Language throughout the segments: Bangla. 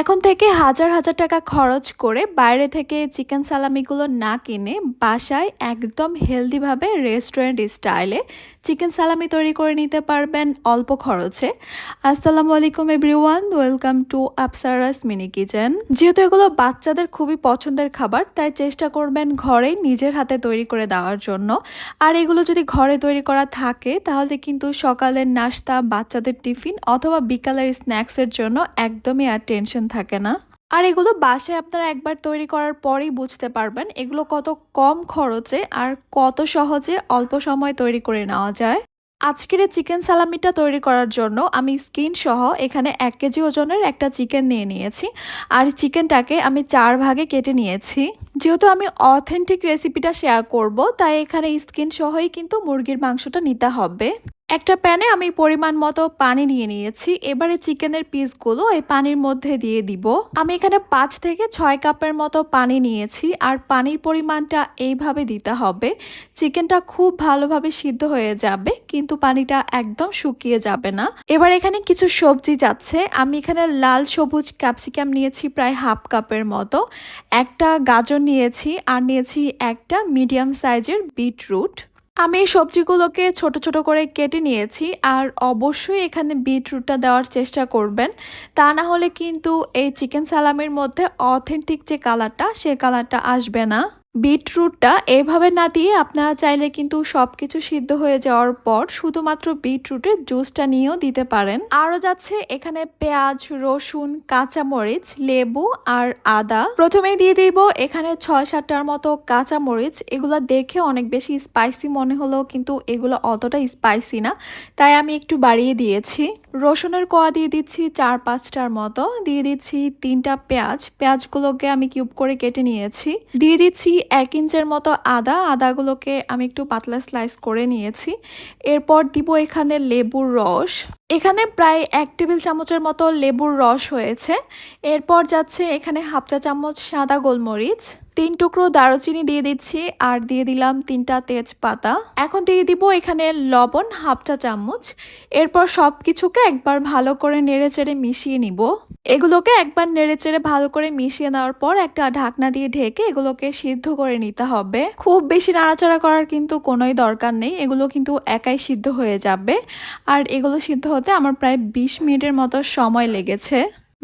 এখন থেকে হাজার হাজার টাকা খরচ করে বাইরে থেকে চিকেন সালামিগুলো না কিনে বাসায় একদম হেলদিভাবে রেস্টুরেন্ট স্টাইলে চিকেন সালামি তৈরি করে নিতে পারবেন অল্প খরচে। আসসালামু আলাইকুম everyone, welcome to Apsara's mini kitchen. যেহেতু এগুলো বাচ্চাদের খুবই পছন্দের খাবার, তাই চেষ্টা করবেন ঘরে নিজের হাতে তৈরি করে দেওয়ার জন্য। আর এগুলো যদি ঘরে তৈরি করা থাকে, তাহলে কিন্তু সকালের নাস্তা, বাচ্চাদের টিফিন অথবা বিকালের স্ন্যাক্সের জন্য একদমই আর টেনশন থাকে না। আর এগুলো বাসায় আপনারা একবার তৈরি করার পরেই বুঝতে পারবেন এগুলো কত কম খরচে আর কত সহজে অল্প সময় তৈরি করে নেওয়া যায়। আজকের চিকেন সালামিটা তৈরি করার জন্য আমি স্কিন সহ এখানে এক কেজি ওজনের একটা চিকেন নিয়ে নিয়েছি। আর চিকেনটাকে আমি চার ভাগে কেটে নিয়েছি। যেহেতু আমি অথেন্টিক রেসিপিটা শেয়ার করব, তাই এখানে স্কিন সহই কিন্তু মুরগির মাংসটা নিতে হবে। একটা প্যানে আমি পরিমাণ মতো পানি নিয়ে নিয়েছি। এবারে চিকেনের পিসগুলো এই পানির মধ্যে দিয়ে দিব। আমি এখানে পাঁচ থেকে ছয় কাপের মতো পানি নিয়েছি আর পানির পরিমাণটা এইভাবে দিতে হবে। চিকেনটা খুব ভালোভাবে সিদ্ধ হয়ে যাবে, কিন্তু পানিটা একদম শুকিয়ে যাবে না। এবার এখানে কিছু সবজি যাচ্ছে। আমি এখানে লাল সবুজ ক্যাপসিকাম নিয়েছি প্রায় হাফ কাপের মতো। একটা গাজর নিয়েছি আর নিয়েছি একটা মিডিয়াম সাইজের বিটরুট। আমি সবজিগুলোকে ছোট ছোট করে কেটে নিয়েছি আর অবশ্যই এখানে বিটরুটটা দেওয়ার চেষ্টা করবেন। তা না হলে কিন্তু এই চিকেন সালামের মধ্যে অথেন্টিক যে কালারটা, সে কালারটা আসবে না। বিটরুটটা এভাবে না দিয়ে আপনারা চাইলে কিন্তু সব কিছু সিদ্ধ হয়ে যাওয়ার পর শুধুমাত্র বিটরুটের জুসটা নিয়েও দিতে পারেন। আরও যাচ্ছে এখানে পেঁয়াজ, রসুন, কাঁচামরিচ, লেবু আর আদা। প্রথমেই দিয়ে দিব এখানে ছয় সাতটার মতো কাঁচামরিচ। এগুলো দেখে অনেক বেশি স্পাইসি মনে হলেও কিন্তু এগুলো অতটা স্পাইসি না। তাই আমি একটু বাড়িয়ে দিয়েছি। রসুনের কোয়া দিয়ে দিচ্ছি চার পাঁচটার মতো। দিয়ে দিচ্ছি তিনটা পেঁয়াজ। পেঁয়াজগুলোকে আমি কিউব করে কেটে নিয়েছি। দিয়ে দিচ্ছি এক ইঞ্চের মতো আদা, আদাগুলোকে আমি একটু পাতলা স্লাইস করে নিয়েছি। এরপর দিব এখানে লেবুর রস। এখানে প্রায় এক টেবিল চামচের মতো লেবুর রস হয়েছে। এরপর যাচ্ছে এখানে হাফ চা চামচ সাদা গোলমরিচ। তিন টুকরো দারুচিনি দিয়ে দিচ্ছি আর দিয়ে দিলাম তিনটা তেজপাতা। এখন দিয়ে দিব এখানে লবণ হাফ চা চামচ। এরপর সব কিছুকে একবার ভালো করে নেড়ে চেড়ে মিশিয়ে নিব। এগুলোকে একবার নেড়ে চেড়ে ভালো করে মিশিয়ে নেওয়ার পর একটা ঢাকনা দিয়ে ঢেকে এগুলোকে সিদ্ধ করে নিতে হবে। খুব বেশি নাড়াচাড়া করার কিন্তু কোনোই দরকার নেই। এগুলো কিন্তু একাই সিদ্ধ হয়ে যাবে। আর এগুলো সিদ্ধ হতে আমার প্রায় বিশ মিনিটের মতো সময় লেগেছে।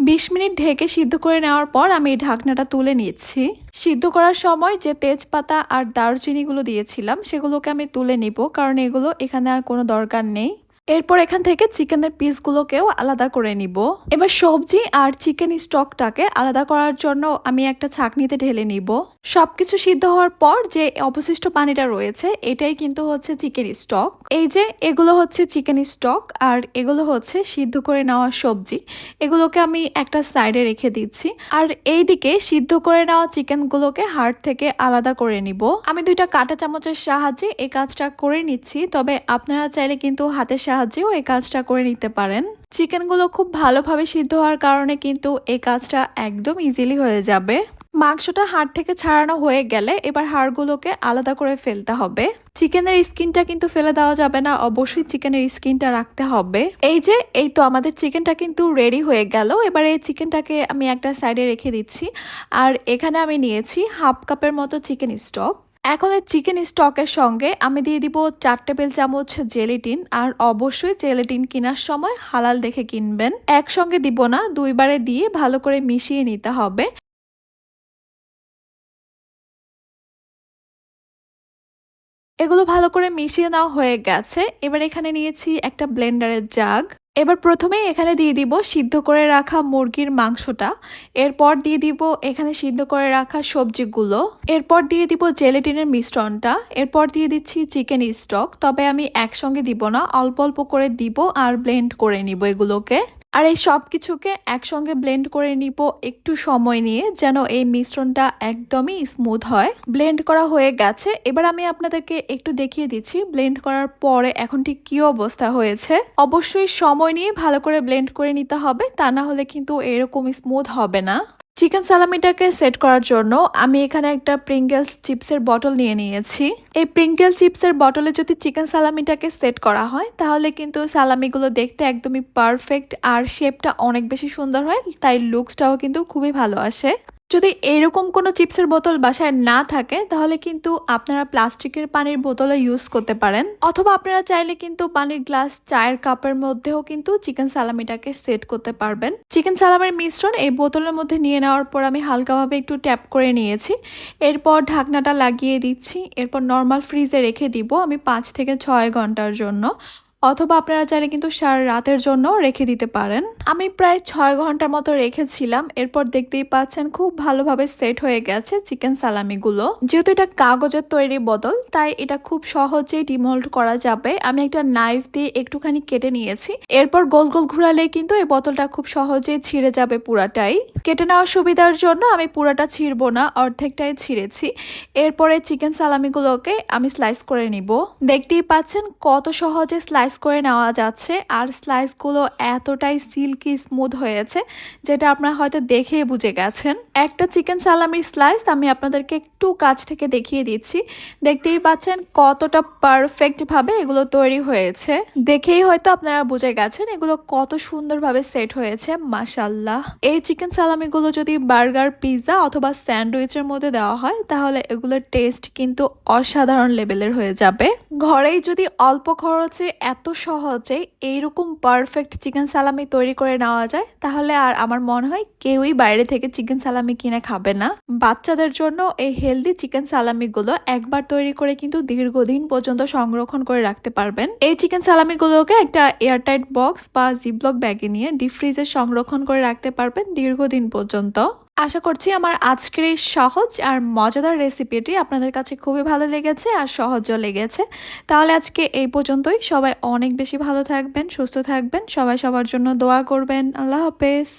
বিশ মিনিট ঢেকে সিদ্ধ করে নেওয়ার পর আমি এই ঢাকনাটা তুলে নিচ্ছি। সিদ্ধ করার সময় যে তেজপাতা আর দারচিনিগুলো দিয়েছিলাম, সেগুলোকে আমি তুলে নিব, কারণ এগুলো এখানে আর কোনো দরকার নেই। এরপর এখান থেকে চিকেনের পিসগুলোকেও আলাদা করে নিব। এবার সবজি আর চিকেন স্টকটাকে আলাদা করার জন্য আমি একটা ছাকনিতে ঢেলে নিব। সবকিছু সিদ্ধ হওয়ার পর যে অবশিষ্ট পানিটা রয়েছে, এটাই কিন্তু হচ্ছে চিকেন স্টক। এই যে এগুলো হচ্ছে চিকেন স্টক আর এগুলো হচ্ছে সিদ্ধ করে নেওয়া সবজি, এগুলোকে আমি একটা সাইডে রেখে দিচ্ছি। আর এই দিকে সিদ্ধ করে নেওয়া চিকেনগুলোকে হাড় থেকে আলাদা করে নিব। আমি দুইটা কাঁটা চামচের সাহায্যে এই কাজটা করে নিচ্ছি, তবে আপনারা চাইলে কিন্তু হাতের সাহায্যেও এই কাজটা করে নিতে পারেন। চিকেনগুলো খুব ভালোভাবে সিদ্ধ হওয়ার কারণে কিন্তু এই কাজটা একদম ইজিলি হয়ে যাবে। মাংসটা হাড় থেকে ছাড়ানো হয়ে গেলে এবার হাড়গুলোকে আলাদা করে ফেলতে হবে। চিকেনের স্কিনটা কিন্তু ফেলে দেওয়া যাবে না, অবশ্যই চিকেনের স্কিনটা রাখতে হবে। এই যে, এই তো আমাদের চিকেনটা কিন্তু রেডি হয়ে গেল। এবার এই চিকেনটাকে আমি একটা সাইডে রেখে দিচ্ছি। আর এখানে আমি নিয়েছি হাফ কাপের মতো চিকেন স্টক। এখন এই চিকেন স্টকের সঙ্গে আমি দিয়ে দিব চার টেবিল চামচ জেলিটিন আর অবশ্যই জেলিটিন কেনার সময় হালাল দেখে কিনবেন। একসঙ্গে দিব না, দুইবারে দিয়ে ভালো করে মিশিয়ে নিতে হবে। এগুলো ভালো করে মিশিয়ে নেওয়া হয়ে গেছে। এবার এখানে নিয়েছি একটা ব্লেন্ডারের জাগ এবার প্রথমে এখানে দিয়ে দিব সিদ্ধ করে রাখা মুরগির মাংসটা। এরপর দিয়ে দিব এখানে সিদ্ধ করে রাখা সবজিগুলো। এরপর দিয়ে দিব জেলেটিনের মিশ্রণটা। এরপর দিয়ে দিচ্ছি চিকেন স্টক। তবে আমি একসঙ্গে দিব না, অল্প অল্প করে দিব আর ব্লেন্ড করে নিব এগুলোকে। আর এই সব কিছুকে একসঙ্গে ব্লেন্ড করে নিব একটু সময় নিয়ে, যেন এই মিশ্রণটা একদমই স্মুথ হয়। ব্লেন্ড করা হয়ে গেছে। এবার আমি আপনাদেরকে একটু দেখিয়ে দিচ্ছি ব্লেন্ড করার পরে এখন ঠিক কী অবস্থা হয়েছে। অবশ্যই সময় নিয়ে ভালো করে ব্লেন্ড করে নিতে হবে, তা না হলে কিন্তু এরকম স্মুথ হবে না। চিকেন সালামিটাকে সেট করার জন্য আমি এখানে একটা প্রিঙ্গেলস চিপসের বটল নিয়ে নিয়েছি। এই প্রিঙ্গেল চিপসের বটলে যদি চিকেন সালামিটাকে সেট করা হয়, তাহলে কিন্তু সালামিগুলো দেখতে একদমই পারফেক্ট আর শেপটা অনেক বেশি সুন্দর হয়, তাই লুকসটাও কিন্তু খুবই ভালো আসে। যদি এরকম কোনো চিপসের বোতল বাসায় না থাকে, তাহলে কিন্তু আপনারা প্লাস্টিকের পানির বোতলে ইউজ করতে পারেন। অথবা আপনারা চাইলে কিন্তু পানির গ্লাস চায়ের কাপের মধ্যেও কিন্তু চিকেন সালামিটাকে সেট করতে পারবেন। চিকেন সালামের মিশ্রণ এই বোতলের মধ্যে নিয়ে নেওয়ার পর আমি হালকাভাবে একটু ট্যাপ করে নিয়েছি। এরপর ঢাকনাটা লাগিয়ে দিচ্ছি। এরপর নর্মাল ফ্রিজে রেখে দিব আমি পাঁচ থেকে ছয় ঘণ্টার জন্য। অথবা আপনারা চাইলে কিন্তু সারা রাতের জন্য রেখে দিতে পারেন। আমি প্রায় ছয় ঘণ্টার মতো রেখেছিলাম। এরপর দেখতেই পাচ্ছেন খুব ভালোভাবে সেট হয়ে গেছে চিকেন সালামিগুলো। যেহেতু এটা কাগজের তৈরি বদল তাই এটা খুব সহজেই ডিমোল্ড করা যাবে। আমি একটা নাইফ দিয়ে একটুখানি কেটে নিয়েছি। এরপর গোল গোল ঘুরালে কিন্তু এই বোতলটা খুব সহজেই ছিঁড়ে যাবে পুরাটাই। কেটে নেওয়ার সুবিধার জন্য আমি পুরাটা ছিঁড়বো না, অর্ধেকটাই ছিঁড়েছি। এরপরে চিকেন সালামিগুলোকে আমি স্লাইস করে নিব। দেখতেই পাচ্ছেন কত সহজে স্লাইস করে নেওয়া যাচ্ছে। আর স্লাইসগুলো এতটাই সিল্কি স্মুথ হয়েছে যেটা আপনারা হয়তো দেখেই বুঝে গেছেন। একটা চিকেন সালামির স্লাইস আমি আপনাদেরকে একটু কাছ থেকে দেখিয়ে দিচ্ছি। দেখতেই পাচ্ছেন কতটা পারফেক্টভাবে এগুলো তৈরি হয়েছে। দেখেই হয়তো আপনারা বুঝে গেছেন এগুলো কত সুন্দরভাবে সেট হয়েছে মাসাল্লাহ এই চিকেন সালামিগুলো যদি বার্গার পিৎজা অথবা স্যান্ডউইচের মধ্যে দেওয়া হয়, তাহলে এগুলোর টেস্ট কিন্তু অসাধারণ লেভেলের হয়ে যাবে। ঘরেই যদি অল্প খরচে এত সহজে এইরকম পারফেক্ট চিকেন সালামি তৈরি করে নেওয়া যায়, তাহলে আর আমার মনে হয় কেউই বাইরে থেকে চিকেন সালামি কিনে খাবে না। বাচ্চাদের জন্য এই হেলদি চিকেন সালামিগুলো একবার তৈরি করে কিন্তু দীর্ঘদিন পর্যন্ত সংরক্ষণ করে রাখতে পারবেন। এই চিকেন সালামিগুলোকে একটা এয়ারটাইট বক্স বা জিবলক ব্যাগে নিয়ে ডিপ ফ্রিজে সংরক্ষণ করে রাখতে পারবেন দীর্ঘদিন পর্যন্ত। আশা করছি আমার আজকের এই সহজ আর মজাদার রেসিপিটি আপনাদের কাছে খুবই ভালো লেগেছে আর সহজও লেগেছে। তাহলে আজকে এই পর্যন্তই। সবাই অনেক বেশি ভালো থাকবেন, সুস্থ থাকবেন। সবাই সবার জন্য দোয়া করবেন। আল্লাহ হাফেজ।